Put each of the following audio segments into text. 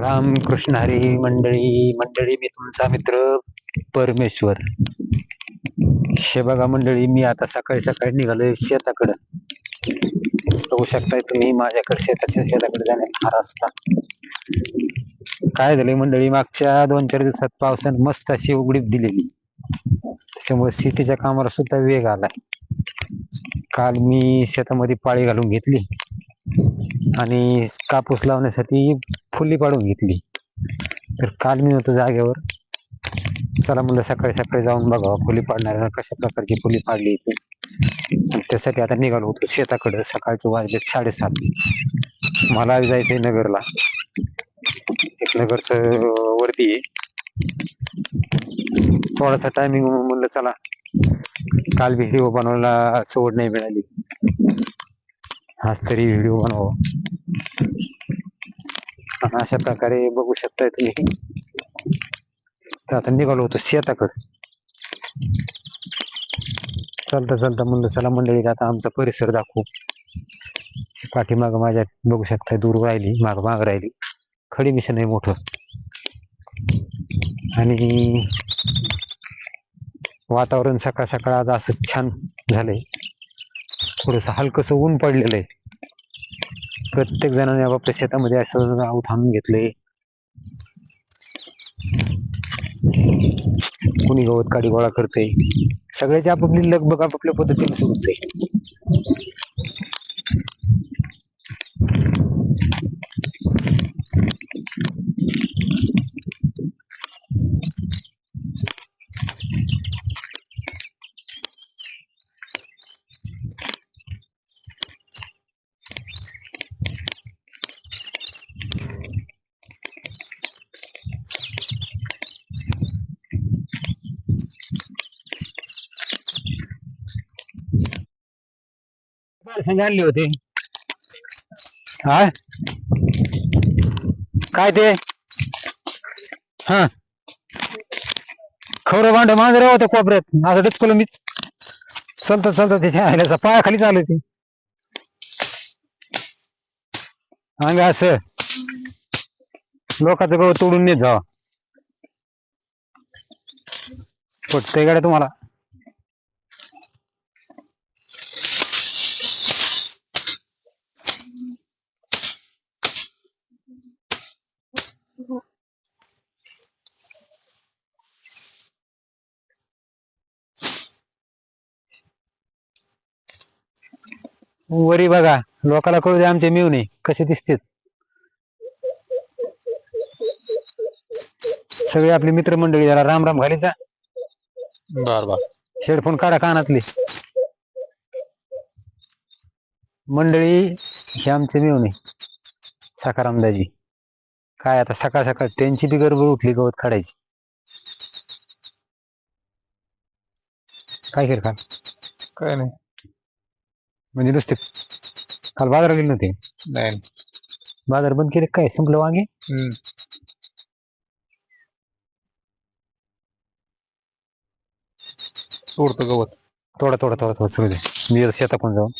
राम कृष्ण हरी मंडळी मंडळी मी तुमचा मित्र परमेश्वर. हे बघा मंडळी मी आता सकाळी सकाळी निघालोय शेताकडं. बघू शकताय तुम्ही माझ्याकडे शेताच्या शेताकडे जाण्याचा हा रस्ता. काय झालंय मंडळी मागच्या दोन चार दिवसात पावसानं मस्त अशी उघडीप दिलेली. त्याच्यामुळे शेतीच्या कामाला सुद्धा वेग आलाय. काल मी शेतामध्ये पाळी घालून घेतली. आणि कापूस लावण्यासाठी फुली पाडून घेतली. तर काल मी होतो जागेवर. चला म्हणलं सकाळी सकाळी जाऊन बघावं फुली पाडणाऱ्या कशा प्रकारची फुली पाडली इथे त्यासाठी आता निघालो होतो शेताकडे. सकाळचं वाजले साडेसात. मला जायचंय नगरला. एक नगरच वरती थोडासा टायमिंग म्हणलं चला. काल व्हिडिओ बनवायला सवड नाही मिळाली. आज तरी व्हिडिओ बनवा आणि अशा प्रकारे बघू शकताय तुम्ही. तर आता निघालो होतो शेताकडे. चालता चालता म्हणलं चला मंडळी आता आमचा परिसर दाखवू. पाठीमाग माझ्या बघू शकताय दूर राहिली माग माग राहिली. खडी मिशन आहे मोठं. आणि वातावरण सकाळ सकाळ आज असं छान झालंय. थोडस हलकस ऊन पडलेलं आहे. प्रत्येक जणांनी आपापल्या शेतामध्ये असं नाव थांबून घेतले कुणी गवत काडी गोळा करते सगळ्याची आपापली लगबग आपापल्या पद्धतीने सुरूच आहे. संग आणले होते. हा? काय ते? हा. खरं भांड मांजर होतं कोपऱ्यात. असं डचकलं मीच. चलत चलता त्याच्या आल्याचा पाया खाली चालू ते. अंग असं. लोकांचं गवत तोडून नेत जावा. पटतंय गाड्या तुम्हाला. वरी बघा लोकाला कळू दे आमचे मिळून कसे दिसतात. सगळे आपले मित्रमंडळी जरा राम राम घालीचा बर बर. हेडफोन काढा कानातले. मंडळी हे आमचे मिळून सकारामदाजी काय आता सकाळ सकाळ त्यांची बी गडबड उठली गवत काढायची. काय काल काय नाही. म्हणजे नुसते काल बाजाराला गेले नव्हते. नाही. बाजार बंद केले काय? संपलं वांगे? हम्म. तोडतो गवत. थोडा थोडा थोडा थोडा सुरू दे. मी आता शेतात पण जाऊन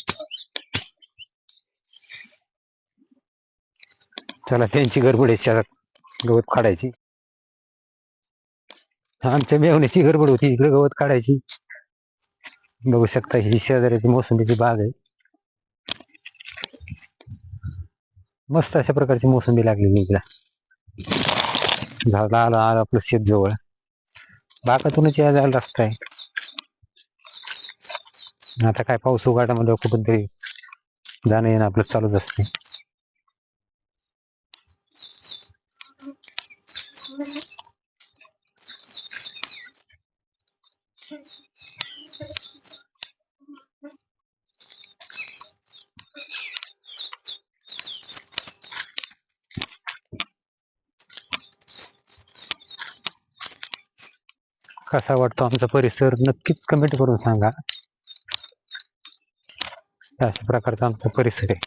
चला त्यांची गडबड आहे शेतात. गवत काढायची. आमच्या मेवण्याची गडबड होती. इकडे गवत काढायची. बघू शकता ही शेजाऱ्याची मोसंबीची बाग आहे. मस्त अशा प्रकारची मोसंबी लागलेली इकडं. झाड आलं आलं आपलं शेत जवळ. बाकातूनच या जायला रस्ता आहे. आता काय पाऊस उघाडामध्ये कुठून तरी जाणं येणं आपलं चालूच असते. कसा वाटतो आमचा परिसर नक्कीच कमेंट करून सांगा. अशा प्रकारचा आमचा परिसर आहे.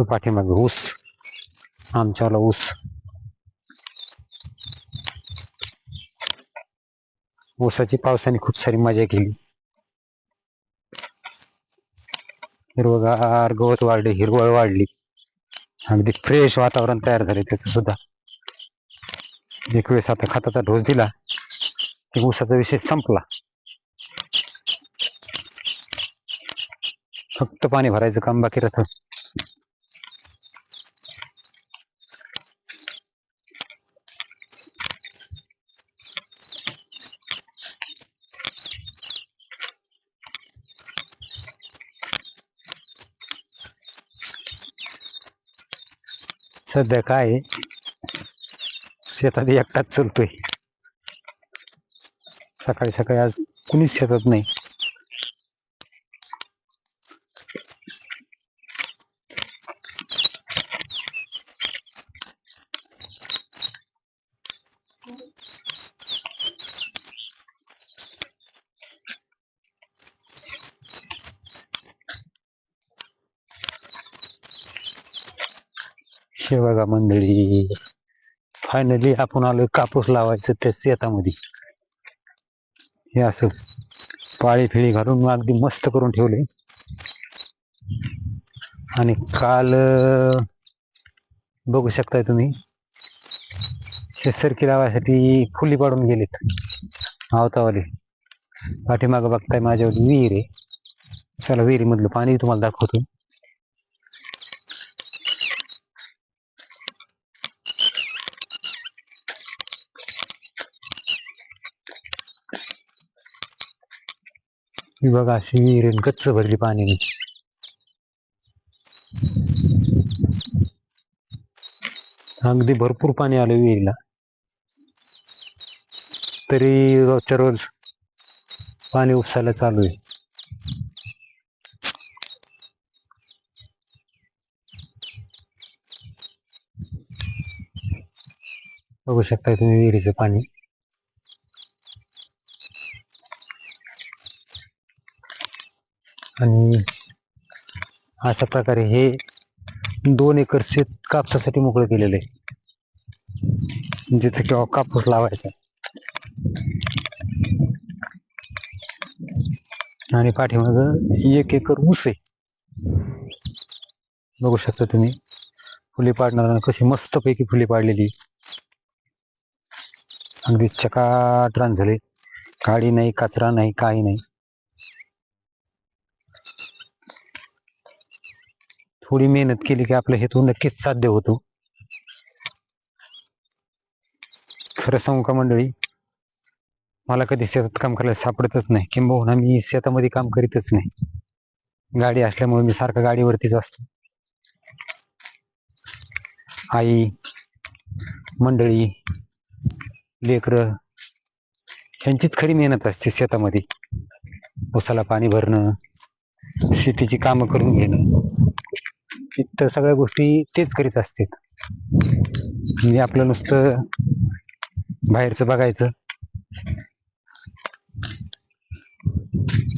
पाठीमागे ऊस. आमच्याला ऊस. ऊसाची पावसाने खूप सारी मजा केली. हिरवगार गवत वाढले हिरवळ वाढली. अगदी फ्रेश वातावरण तयार झाले त्याचं सुद्धा. एक वेळेस आता खताचा डोस दिला की ऊसाचा विषय संपला. फक्त पाणी भरायचं काम बाकी राहतं. सध्या काय शेतात एकटाच चलतोय. सकाळी सकाळी आज कुणीच शेतात नाही. हे बघा मंडळी. फायनली आपण आलोय कापूस लावायचं त्या शेतामध्ये. हे असं पाळी फिळी घालून अगदी मस्त करून ठेवले. आणि काल बघू शकताय तुम्ही हे सरकी लावायसाठी फुली पाडून गेलेत. आवतावाले. पाठीमागं बघताय माझ्यावर विहीर आहे. चला विहिरीमधलं पाणी तुम्हाला दाखवतो. ही बघा अशी विहीर कच्च गच्च भरली पाणी अगदी भरपूर पाणी आलं विहिरीला. तरी रोजच्या रोज पाणी उपसायला चालू आहे. बघू शकताय तुम्ही विहिरीचं पाणी. आणि अशा प्रकारे हे दोन एकर शेत कापसासाठी मोकळं केलेलं आहे. जिथे किंवा कापूस लावायचा. आणि पाठीमाग एक एकर ऊस आहे. बघू शकता तुम्ही. फुले पाडणार कशी मस्त पैकी फुले पाडलेली. अगदी चकाट रान झाले. काळी नाही कचरा नाही काही नाही. थोडी मेहनत केली की आपलं हेतू नक्कीच साध्य होतो. खरं सांगू का मंडळी? मला कधी शेतात काम करायला सापडतच नाही किंबहुना मी शेतामध्ये काम करीतच नाही. गाडी असल्यामुळे मी सारखं गाडीवरतीच असतो. आई मंडळी लेकरं ह्यांचीच खरी मेहनत असते शेतामध्ये. उसाला पाणी भरणं शेतीची कामं करून घेणं. इतर सगळ्या गोष्टी तेच करीत असतात म्हणजे आपलं नुसतं बाहेरचं बघायचं.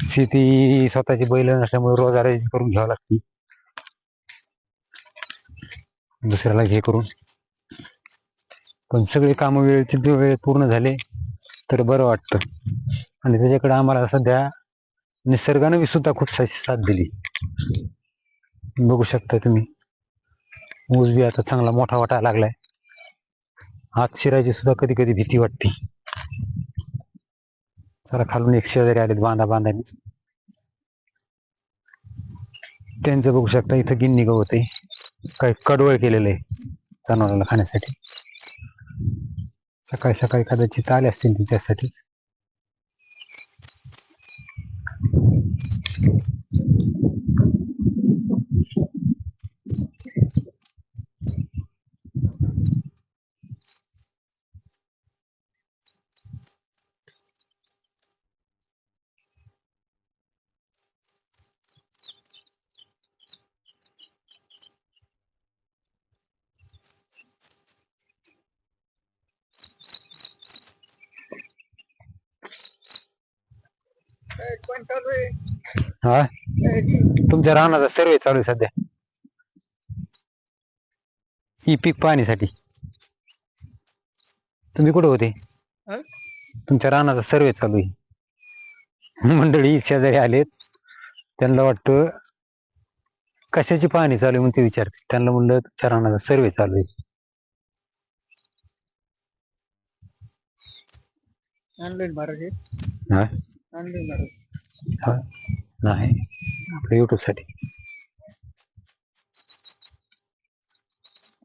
शेती स्वतःची बैल नसल्यामुळे रोज अरेंज करून घ्यावं लागते. दुसऱ्याला हे करून. पण सगळे कामं वेळेचे वेळेत पूर्ण झाले तर बरं वाटतं. आणि त्याच्याकडे आम्हाला सध्या निसर्गानं बी सुद्धा खूप साथ दिली. बघू शकता तुम्ही. ऊस बी आता चांगला मोठा वाटायला लागलाय. हात शिरायची सुद्धा कधी कधी भीती वाटते. चला खालून एक शेजारी आलेत बांधा बांधाने. त्यांचं बघू शकता इथं गिन्नी गवत आहे. काही कडवळ केलेलं आहे जनावराला खाण्यासाठी. सकाळी सकाळी कदाचित आले असतील त्यासाठी हा? तुमच्या रानाचा सर्वे चालू आहे सध्या. ई पीक पाहणीसाठी तुम्ही कुठे होते? तुमच्या रानाचा सर्वे चालू आहे. मंडळी शेजारी आलेत. त्यांना वाटतं कशाची पाहणी चालू आहे म्हणून ते विचारते त्यांना म्हणलं तुमच्या रानाचा सर्वे चालू आहे. ऑनलाईन भरायचे. हा? हा? नाही. आपल्या युट्यूबसाठी साठी.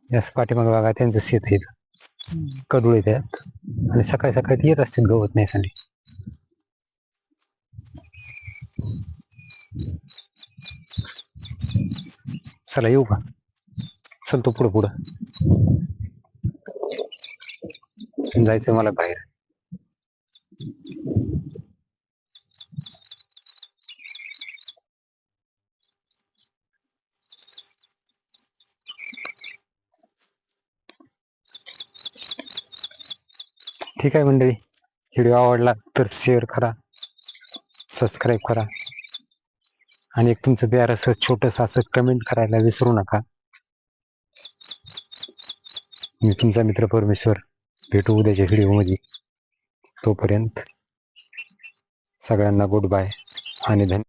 याच पाठीमागे बघा त्यांचं शेत आहे इथं. कडुळे त्यात. आणि सकाळी सकाळी येत असतील गवत नाही साठी चला येऊ का? चल तो पुढं पुढं. जायचंय मला बाहेर. ठीक आहे मंडळी. व्हिडिओ आवडला तर शेअर करा सबस्क्राईब करा. आणि एक तुमचं बिहार असं छोटंसं असं कमेंट करायला विसरू नका. मी तुमचा मित्र परमेश्वर भेटू उद्याच्या व्हिडिओमध्ये तोपर्यंत सगळ्यांना गुड बाय आणि धन्य